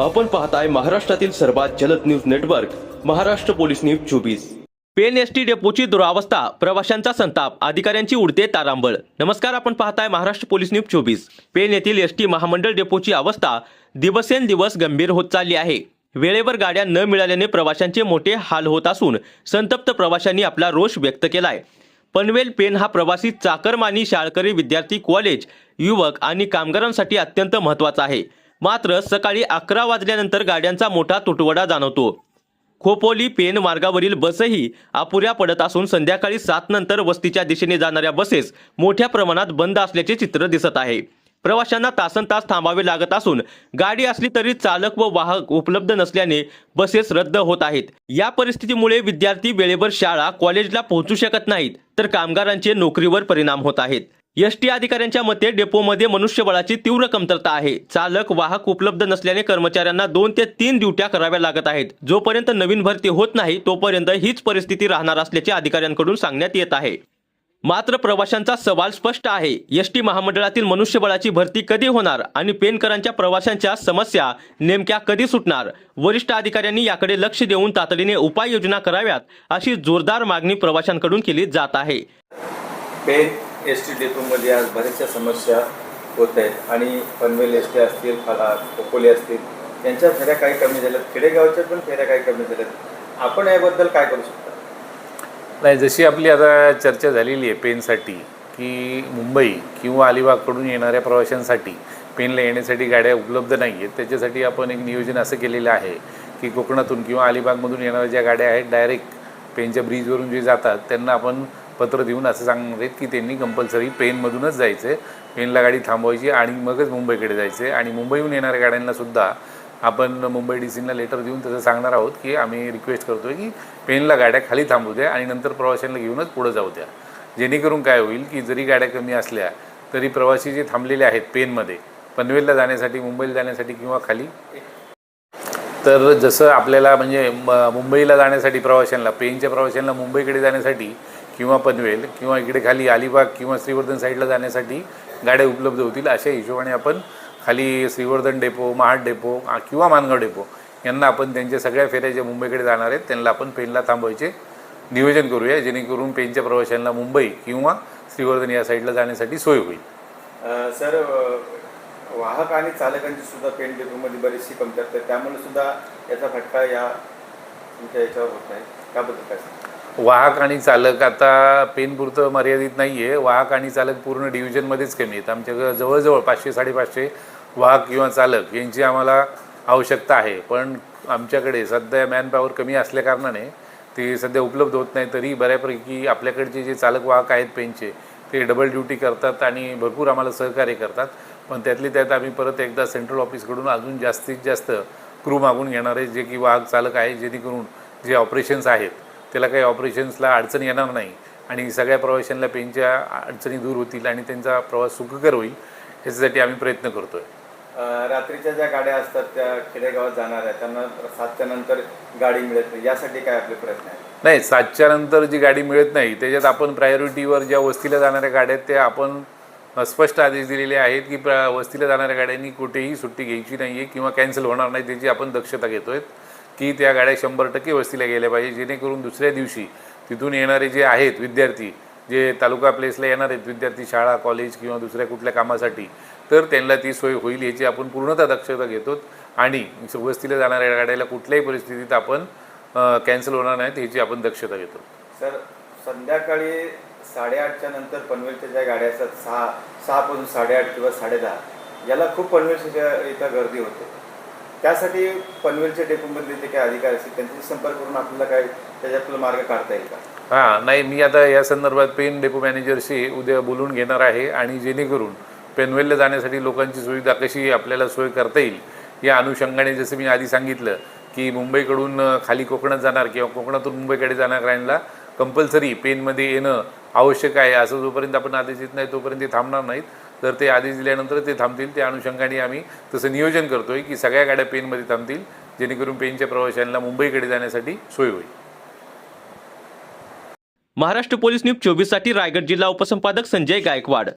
आपण पाहताय महाराष्ट्रातील सर्वात जलद news network Maharashtra police news चोवीस. पेन एस टी डेपोची दुरावस्था प्रवाशांचा संताप अधिकाऱ्यांची उडते तारांबळ. नमस्कार आपण पाहताय महाराष्ट्र पोलीस न्यूज चोवीस. पेन येथील एस टी महामंडळ डेपोची अवस्था दिवसेंदिवस गंभीर होत चालली आहे. वेळेवर गाड्या न मिळाल्याने प्रवाशांचे मोठे हाल होत असून संतप्त प्रवाशांनी आपला रोष व्यक्त केलाय. पनवेल पेन हा प्रवासी चाकरमानी शाळकरी विद्यार्थी कॉलेज युवक आणि कामगारांसाठी अत्यंत महत्त्वाचा आहे. मात्र सकाळी अकरा वाजल्यानंतर गाड्यांचा मोठा तुटवडा जाणवतो. खोपोली पेन मार्गावरील बसही अपुऱ्या पडत असून संध्याकाळी सात नंतर वस्तीच्या दिशेने जाणाऱ्या बसेस मोठ्या प्रमाणात बंद असल्याचे चित्र दिसत आहे. प्रवाशांना तासन तास थांबावे लागत असून गाडी असली तरी चालक व वाहक उपलब्ध नसल्याने बसेस रद्द होत आहेत. या परिस्थितीमुळे विद्यार्थी वेळेवर शाळा कॉलेजला पोहोचू शकत नाहीत तर कामगारांचे नोकरीवर परिणाम होत आहेत. एस टी अधिकाऱ्यांच्या मते डेपोमध्ये मनुष्यबळाची तीव्र कमतरता आहे. चालक वाहक उपलब्ध नसल्याने कर्मचाऱ्यांना दोन ते तीन ड्युट्या कराव्या लागत आहेत. जोपर्यंत नवीन भरती होत नाही तोपर्यंत हीच परिस्थिती राहणार असल्याचे अधिकाऱ्यांकडून सांगण्यात येत आहे. मात्र प्रवाशांचा सवाल स्पष्ट आहे. एस टी महामंडळातील मनुष्यबळाची भरती कधी होणार आणि पेनकरांच्या प्रवाशांच्या समस्या नेमक्या कधी सुटणार? वरिष्ठ अधिकाऱ्यांनी याकडे लक्ष देऊन तातडीने उपाययोजना कराव्यात अशी जोरदार मागणी प्रवाशांकडून केली जात आहे. पेन एस टी डेपोमध्ये आज बऱ्याचशा समस्या होत आहेत आणि पनवेल एस टी असतील फला खोपोली असतील त्यांच्या फेऱ्या काही कमी झाल्यात. खेडेगावच्या पण फेऱ्या काही कमी झाल्यात. आपण याबद्दल काय करू शकतो? नाही जशी आपली आता चर्चा झालेली आहे पेनसाठी की मुंबई किंवा अलिबागकडून येणाऱ्या प्रवाशांसाठी पेनला येण्यासाठी गाड्या उपलब्ध नाही आहेत त्याच्यासाठी आपण एक नियोजन असं केलेलं आहे की कोकणातून किंवा अलिबागमधून येणाऱ्या ज्या गाड्या आहेत डायरेक्ट पेनच्या ब्रिजवरून जे जातात त्यांना आपण पत्र देऊन असं सांगणार आहेत की त्यांनी कंपल्सरी पेनमधूनच जायचं आहे पेनला गाडी थांबवायची आणि मगच मुंबईकडे जायचं आहे. आणि मुंबईहून येणाऱ्या गाड्यांनासुद्धा आपण मुंबई डी सीला लेटर देऊन तसं सांगणार आहोत की आम्ही रिक्वेस्ट करतो आहे की पेनला गाड्या खाली थांबू द्या आणि नंतर प्रवाशांना घेऊनच पुढं जाऊ द्या. जेणेकरून काय होईल की जरी गाड्या कमी असल्या तरी प्रवासी जे थांबलेले आहेत पेनमध्ये पनवेलला जाण्यासाठी मुंबईला जाण्यासाठी किंवा खाली तर जसं आपल्याला म्हणजे म मुंबईला जाण्यासाठी प्रवाशांना पेनच्या प्रवाशांना मुंबईकडे जाण्यासाठी किंवा पनवेल किंवा इकडे खाली अलिबाग किंवा श्रीवर्धन साईडला जाण्यासाठी गाड्या उपलब्ध होतील अशा हिशोबाने आपण खाली श्रीवर्धन डेपो महाड डेपो किंवा मानगाव डेपो यांना आपण त्यांच्या सगळ्या फेऱ्या ज्या मुंबईकडे जाणार आहेत त्यांना आपण पेनला थांबवायचे नियोजन करूया जेणेकरून पेनच्या प्रवाशांना मुंबई किंवा श्रीवर्धन या साईडला जाण्यासाठी सोय होईल. सर वाहक आणि चालकांची सुद्धा पेन डेपोमध्ये बरीचशी कमतरता आहे. त्यामुळे सुद्धा याचा फटका या तुमच्या याच्यावर होत आहे. त्याबद्दल काय वाहक आणि चालक आता पेनपुरतं मर्यादित नाही आहे वाहक आणि चालक पूर्ण डिव्हिजनमध्येच कमी आहेत. आमच्या जवळजवळ पाचशे साडेपाचशे वाहक किंवा चालक यांची आम्हाला आवश्यकता आहे. पण आमच्याकडे सध्या मॅनपॉवर कमी असल्याकारणाने ते सध्या उपलब्ध होत नाही. तरी बऱ्यापैकी आपल्याकडचे जे चालक वाहक आहेत पेनचे ते डबल ड्युटी करतात आणि भरपूर आम्हाला सहकार्य करतात. पण त्यातले त्यात आम्ही परत एकदा सेंट्रल ऑफिसकडून अजून जास्तीत जास्त क्रू मागून घेणारे जे की वाहक चालक आहे जेणेकरून जे ऑपरेशन्स आहेत त्याला काही ऑपरेशन्सला अडचण येणार नाही आणि सगळ्या प्रवाशांना पेनच्या अडचणी दूर होतील आणि त्यांचा प्रवास सुखकर होईल याच्यासाठी आम्ही प्रयत्न करतो आहे रात्रीच्या ज्या गाड्या असतात त्या खेडेगावात जाणार आहेत त्यांना सातच्या नंतर गाडी मिळत नाही यासाठी काय आपले प्रयत्न आहेत? नाही सातच्या नंतर जी गाडी मिळत नाही त्याच्यात आपण प्रायोरिटीवर ज्या वस्तीला जाणाऱ्या गाड्या आहेत त्या आपण स्पष्ट आदेश दिलेले आहेत की प्र वस्तीला जाणाऱ्या गाड्यांनी कुठेही सुट्टी घ्यायची नाही आहे किंवा कॅन्सल होणार नाही त्याची आपण दक्षता घेतो आहे की त्या गाड्या शंभर टक्के वस्तीला गेल्या पाहिजे जेणेकरून दुसऱ्या दिवशी तिथून येणारे जे आहेत विद्यार्थी जे तालुका प्लेसला येणार आहेत विद्यार्थी शाळा कॉलेज किंवा दुसऱ्या कुठल्या कामासाठी तर त्यांना ती सोय होईल याची आपण पूर्णतः दक्षता घेतो. आणि वस्तीला जाणाऱ्या गाड्याला कुठल्याही परिस्थितीत आपण कॅन्सल होणार नाहीत ह्याची आपण दक्षता घेतो. सर संध्याकाळी साडेआठच्या नंतर पनवेलच्या ज्या गाड्या असतात सहा सहापासून साडेआठ किंवा साडेदहा याला खूप पनवेलच्या इथं गर्दी होते. त्यासाठी पनवेलच्या डेपोमधले जे काही अधिकारी असतील त्यांच्याशी संपर्क करून आपल्याला काय त्याच्यातला मार्ग काढता येईल का? हां नाही मी आता या संदर्भात पेन डेपो मॅनेजरशी उद्या बोलून घेणार आहे आणि जेणेकरून पेनवेलला जाण्यासाठी लोकांची सुविधा कशी आपल्याला सोय करता येईल या अनुषंगाने जसं मी आधी सांगितलं की मुंबईकडून खाली कोकणात जाणार किंवा कोकणातून मुंबईकडे जाणार राहिला कंपल्सरी पेनमध्ये येणं आवश्यक आहे. असं जोपर्यंत आपण आदेश येत नाही तोपर्यंत ते थांबणार नाहीत. तर ते आदेश दिल्यानंतर ते थांबतील त्या अनुषंगाने आम्ही तसं नियोजन करतोय की सगळ्या गाड्या पेनमध्ये थांबतील जेणेकरून पेनच्या प्रवाशांना मुंबईकडे जाण्यासाठी सोय होईल. महाराष्ट्र पोलीस न्यूज चोवीससाठी रायगड जिल्हा उपसंपादक संजय गायकवाड.